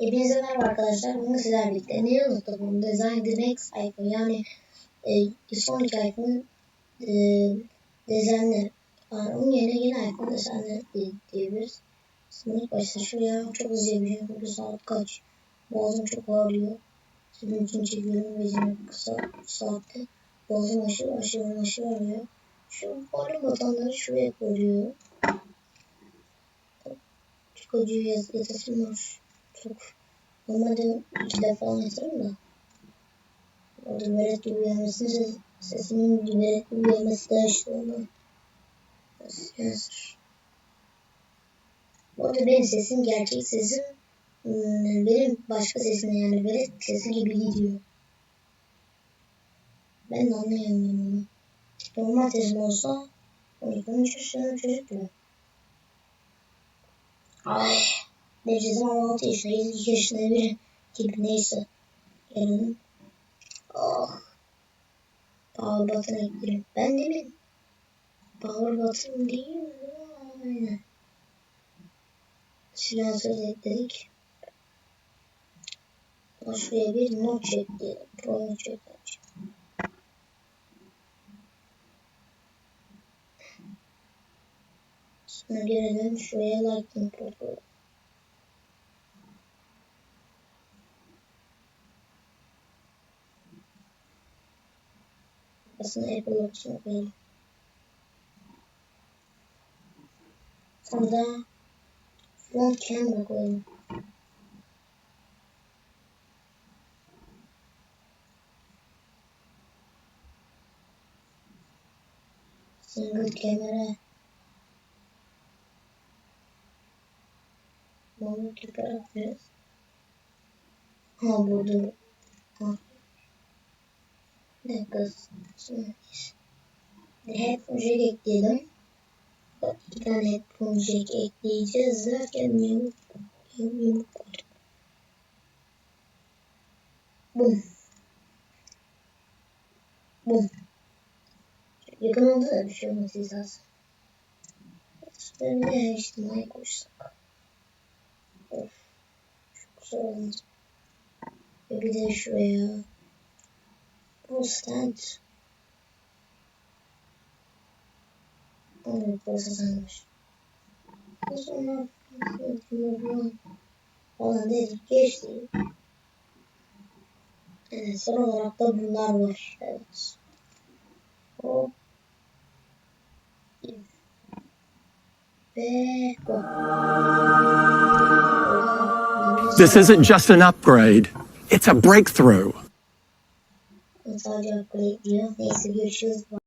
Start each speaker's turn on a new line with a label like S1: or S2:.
S1: Hepinize merhaba arkadaşlar. Bugün sizlerle birlikte neyi unuttum? Design the next iPhone yani e, sonraki iPhone e, desenler. Yani onun yerine yeni iPhone desenler diye, diyebiliriz. Şimdi ilk başta şuraya çok hızlı yapacağım. Çünkü saat kaç? Boğazım çok ağrıyor. Sizin için çekiyorum ve yine kısa saatte. Boğazım aşırı aşırı aşırı ağrıyor. Şu volüm butonları şuraya koyuyor. Çok acıyor yat yatasım. Çok Normalde iki defa falan yatarım da. Orada velet gibi gelmesini ses, sesimin velet gibi gelmesi daha işte ona. Yazır. Bu arada benim sesim gerçek sesim hmm, benim başka sesimle yani velet sesi gibi gidiyor. Ben de anlayamıyorum onu. Normal sesim olsa 12-13 yaşında çocuk gibi. Ay. Derecesi 16 yaşında, 22 yaşında bir gibi neyse. Gelelim. Oh. Power button ekleyelim. Ben de mi? Power button değil mi? Aynen. Silansöz ekledik. Şuraya bir notch ekleyelim. Pro ekleyelim. Sonra gelelim şuraya lighting port Aslında Apple Watch'ını koyalım. Sonra front camera koyalım. Single camera. Bunu tekrar. Ha burada. Headphone ekledim. İki tane headphone jack ekleyeceğiz derken yamuk yamuk koydum. Bum. Bum. Yakın oldu da bir şey lazım. Şöyle bir de HDMI koysak. Of. Çok güzel. Ve bir de şuraya. Bu stand. Onu procesarmış. Sonra falan dedik geçti. Evet, son olarak da bunlar var. Evet. Hop. Ve go.
S2: This isn't just an upgrade, it's a breakthrough
S1: inside your plate, you face you choose one.